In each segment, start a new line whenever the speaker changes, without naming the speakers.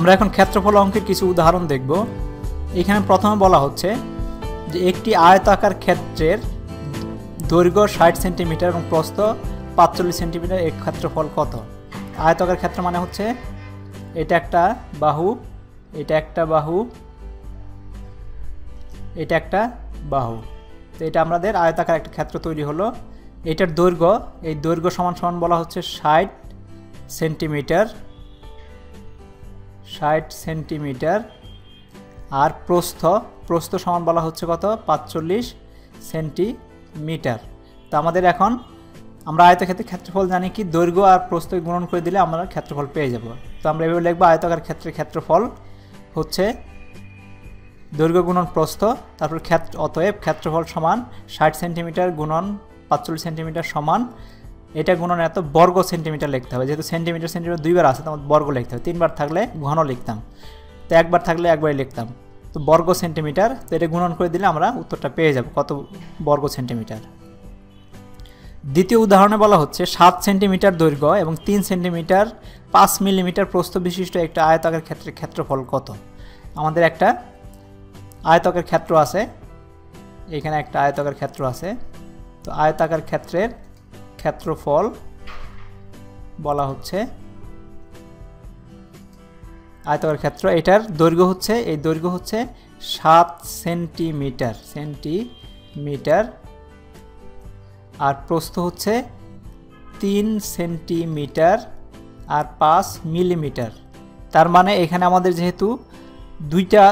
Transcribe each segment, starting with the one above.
আমরা এখন ক্ষেত্রফল অঙ্কের কিছু উদাহরণ দেখব। এখানে প্রথমে বলা হচ্ছে যে একটি আয়তাকার ক্ষেত্রের দৈর্ঘ্য ষাট সেন্টিমিটার এবং প্রস্থ পাঁচচল্লিশ সেন্টিমিটার, এর ক্ষেত্রফল কত? আয়তাকার ক্ষেত্র মানে হচ্ছে এটা একটা বাহু, এটা একটা বাহু, এটা একটা বাহু। তো এটা আমাদের আয়তাকার একটা ক্ষেত্র তৈরি হলো। এটার দৈর্ঘ্য, এই দৈর্ঘ্য সমান সমান বলা হচ্ছে ষাট সেন্টিমিটার। ষাট সেন্টিমিটার। আর প্রস্থ প্রস্থ সমান বলা হচ্ছে কত? পাঁচচল্লিশ সেন্টিমিটার। তো আমাদের এখন আমরা আয়তক্ষেত্রে ক্ষেত্রফল জানি কি? দৈর্ঘ্য আর প্রস্থ গুণন করে দিলে আমরা ক্ষেত্রফল পেয়ে যাব। তো আমরা এভাবে লিখব, আয়তকার ক্ষেত্রের ক্ষেত্রফল হচ্ছে দৈর্ঘ্য গুণন প্রস্থ, তারপর ক্ষেত্র, অতএব ক্ষেত্রফল সমান ষাট সেন্টিমিটার গুণন পাঁচচল্লিশ সেন্টিমিটার সমান এটা গুণন এত বর্গ সেন্টিমিটার লিখতে হবে। যেহেতু সেন্টিমিটার সেন্টিমিটার দুইবার আছে তো বর্গ লিখতে হবে। তিনবার থাকলে ঘন লিখতাম। তো একবার থাকলে একবারই লিখতাম। তো বর্গ সেন্টিমিটার, তো এটা গুণন করে দিলে আমরা উত্তরটা পেয়ে যাব, কত বর্গ সেন্টিমিটার। দ্বিতীয় উদাহরণে বলা হচ্ছে, সাত সেন্টিমিটার দৈর্ঘ্য এবং তিন সেন্টিমিটার পাঁচ মিলিমিটার প্রস্থ বিশিষ্ট একটা আয়তাকার ক্ষেত্রের ক্ষেত্রফল কত? আমাদের একটা আয়তাকার ক্ষেত্র আছে, এখানে একটা আয়তাকার ক্ষেত্র আছে। তো আয়তাকার ক্ষেত্রের ক্ষেত্রফল বলা হচ্ছে আয়তাকার ক্ষেত্র। এটার দৈর্ঘ্য হচ্ছে, এই দৈর্ঘ্য হচ্ছে সাত সেন্টিমিটার সেন্টিমিটার। আর প্রস্থ হচ্ছে তিন সেন্টিমিটার আর পাঁচ মিলিমিটার। তার মানে এখানে আমাদের যেহেতু দুইটা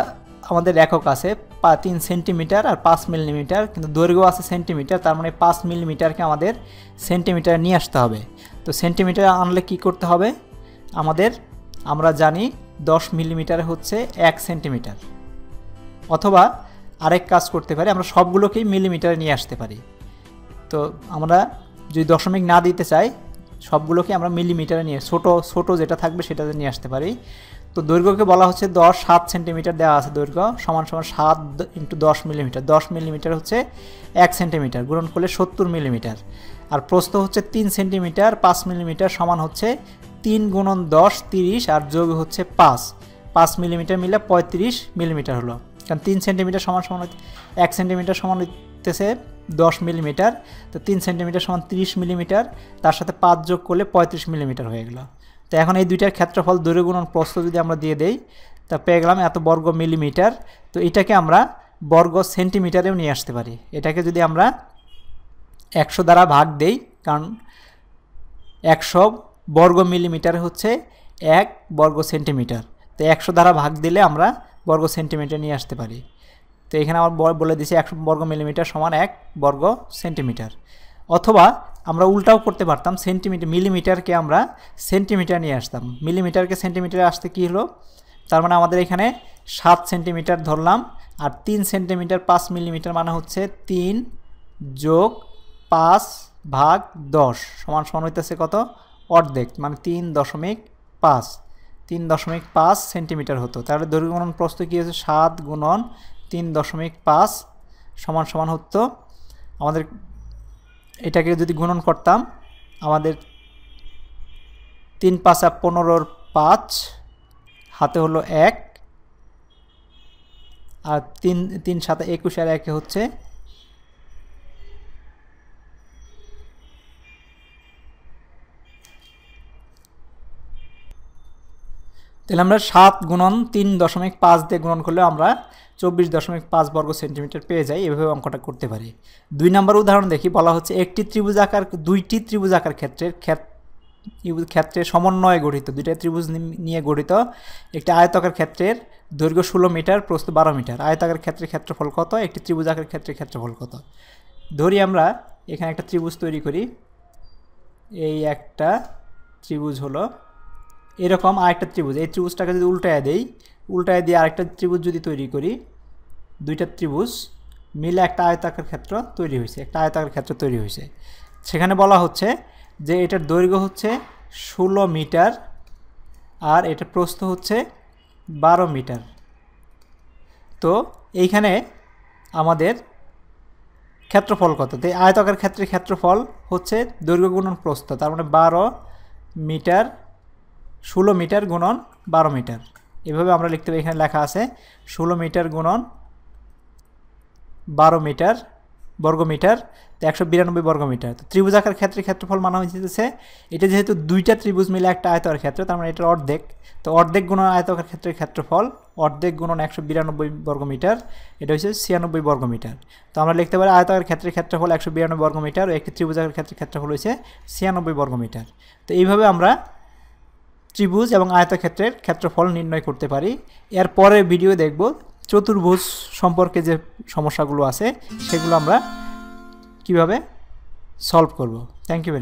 আমাদের একক আছে তিন সেন্টিমিটার আর পাঁচ মিলিমিটার, কিন্তু দৈর্ঘ্য আছে সেন্টিমিটার, তার মানে পাঁচ মিলিমিটারকে আমাদের সেন্টিমিটার নিয়ে আসতে হবে। তো সেন্টিমিটার আনলে কি করতে হবে? আমাদের, আমরা জানি দশ মিলিমিটার হচ্ছে এক সেন্টিমিটার। অথবা আরেক কাজ করতে পারি, আমরা সবগুলোকেই মিলিমিটারে নিয়ে আসতে পারি। তো আমরা যদি দশমিক না দিতে চাই, সবগুলোকে আমরা মিলিমিটারে নিয়ে, ছোট ছোট যেটা থাকবে সেটাতে নিয়ে আসতে পারি। তো দৈর্ঘ্যকে বলা হচ্ছে দশ সাত সেন্টিমিটার দেওয়া আছে দৈর্ঘ্য, সমান সমান সাত ইন্টু দশ মিলিমিটার। দশ মিলিমিটার হচ্ছে এক সেন্টিমিটার, গুণন করলে সত্তর মিলিমিটার। আর প্রস্থ হচ্ছে তিন সেন্টিমিটার, পাঁচ মিলিমিটার সমান হচ্ছে তিন গুণন দশ তিরিশ আর যোগ হচ্ছে পাঁচ। পাঁচ মিলিমিটার মিলে পঁয়ত্রিশ মিলিমিটার হলো। কারণ তিন সেন্টিমিটার সমান সমান এক সেন্টিমিটার সমান হইতেছে দশ মিলিমিটার। তো তিন সেন্টিমিটার সমান তিরিশ মিলিমিটার, তার সাথে পাঁচ যোগ করলে পঁয়ত্রিশ মিলিমিটার হয়ে গেল। তো এখন এই দুইটার ক্ষেত্রফল দূরে গুণন প্রস্থ যদি আমরা দিয়ে দেই, তা পেয়ে গেলাম এত বর্গ মিলিমিটার। তো এটাকে আমরা বর্গ সেন্টিমিটারেও নিয়ে আসতে পারি। এটাকে যদি আমরা একশো দ্বারা ভাগ দেই, কারণ একশো বর্গ মিলিমিটার হচ্ছে এক বর্গ সেন্টিমিটার। তো একশো দ্বারা ভাগ দিলে আমরা বর্গ সেন্টিমিটার নিয়ে আসতে পারি। তো এখানে আমার বলে দিয়েছি একশো বর্গ মিলিমিটার সমান এক বর্গ সেন্টিমিটার। অথবা আমরা উল্টাও করতে পারতাম সেন্টিমিটার, মিলিমিটারকে আমরা সেন্টিমিটার নিয়ে আসতাম। মিলিমিটারকে সেন্টিমিটারে আসতে কী হলো? তার মানে আমাদের এখানে সাত সেন্টিমিটার ধরলাম আর তিন সেন্টিমিটার পাঁচ মিলিমিটার মানে হচ্ছে তিন যোগ পাঁচ ভাগ দশ সমান সমান হইতেছে কত? অর্ধেক মানে তিন দশমিক পাঁচ। তিন দশমিক পাঁচ সেন্টিমিটার হতো। তাহলে দৈর্ঘ্য গুণন প্রস্থ কী হচ্ছে সাত গুণন তিন দশমিক পাঁচ সমান সমান হতো। আমাদের এটাকে যদি গুণন করতাম, আমাদের তিন পাঁচা পনেরোর পাঁচ, হাতে হলো এক, আর তিন তিন সাথে একুশ আর একে হচ্ছে তাহলে আমরা সাত গুণন তিন দশমিক পাঁচ দিয়ে গুণন করলে আমরা চব্বিশ দশমিক পাঁচ বর্গ সেন্টিমিটার পেয়ে যাই, এভাবে অঙ্কটা করতে পারি। দুই নম্বর উদাহরণ দেখি, বলা হচ্ছে একটি ত্রিভুজ আকার, দুইটি ত্রিভুজ আকার ক্ষেত্রের ক্ষেত্রে সমন্বয়ে গঠিত, দুইটা ত্রিভুজ নিয়ে গঠিত একটি আয়তাকার ক্ষেত্রের দৈর্ঘ্য ষোলো মিটার, প্রস্থ বারো মিটার। আয়তাকার ক্ষেত্রের ক্ষেত্রফল কত? একটি ত্রিভুজ আকার ক্ষেত্রে ক্ষেত্রফল কত? ধরি আমরা, এখানে একটা ত্রিভুজ তৈরি করি। এই একটা ত্রিভুজ হলো এরকম আরেকটা ত্রিভুজ। এই ত্রিভুজটাকে যদি উল্টায় দেই, উল্টায় দিয়ে আরেকটা ত্রিভুজ যদি তৈরি করি, দুইটা ত্রিভুজ মিলে একটা আয়তাকার ক্ষেত্র তৈরি হয়েছে, একটা আয়তাকার ক্ষেত্র তৈরি হয়েছে। সেখানে বলা হচ্ছে যে এটার দৈর্ঘ্য হচ্ছে ষোলো মিটার আর এটা প্রস্থ হচ্ছে বারো মিটার। তো এইখানে আমাদের ক্ষেত্রফল কত? তো আয়তাকার ক্ষেত্রে ক্ষেত্রফল হচ্ছে দৈর্ঘ্য গুণন প্রস্থ, তার মানে বারো মিটার ষোলো মিটার গুণন বারো মিটার। এভাবে আমরা লিখতে পারি, এখানে লেখা আছে, ষোলো মিটার গুণন বারো মিটার বর্গমিটার, তো একশো বিরানব্বই বর্গমিটার। তো ত্রিভুজাকার ক্ষেত্রে ক্ষেত্রফল মানা হয়েছে এটা যেহেতু দুইটা ত্রিভুজ মিলে একটা আয়তাকার ক্ষেত্র, তার মানে এটার অর্ধেক। তো অর্ধেক গুণন আয়তাকার ক্ষেত্রের ক্ষেত্রফল, অর্ধেক গুণন একশো বিরানব্বই বর্গমিটার, এটা হচ্ছে ছিয়ানব্বই বর্গমিটার। তো আমরা লিখতে পারি আয়তাকার ক্ষেত্রের ক্ষেত্রফল একশো বিরানব্বই বর্গমিটার, ও একটি ত্রিভুজাকার ক্ষেত্রের ক্ষেত্রফল হয়েছে ছিয়ানব্বই বর্গমিটার। তো এইভাবে আমরা ত্রিভুজ এবং আয়তক্ষেত্রের ক্ষেত্রফল নির্ণয় করতে পারি। এর পরের ভিডিও দেখব চতুর্ভুজ সম্পর্কে যে সমস্যাগুলো আছে, সেগুলো আমরা কীভাবে সলভ করব। Thank you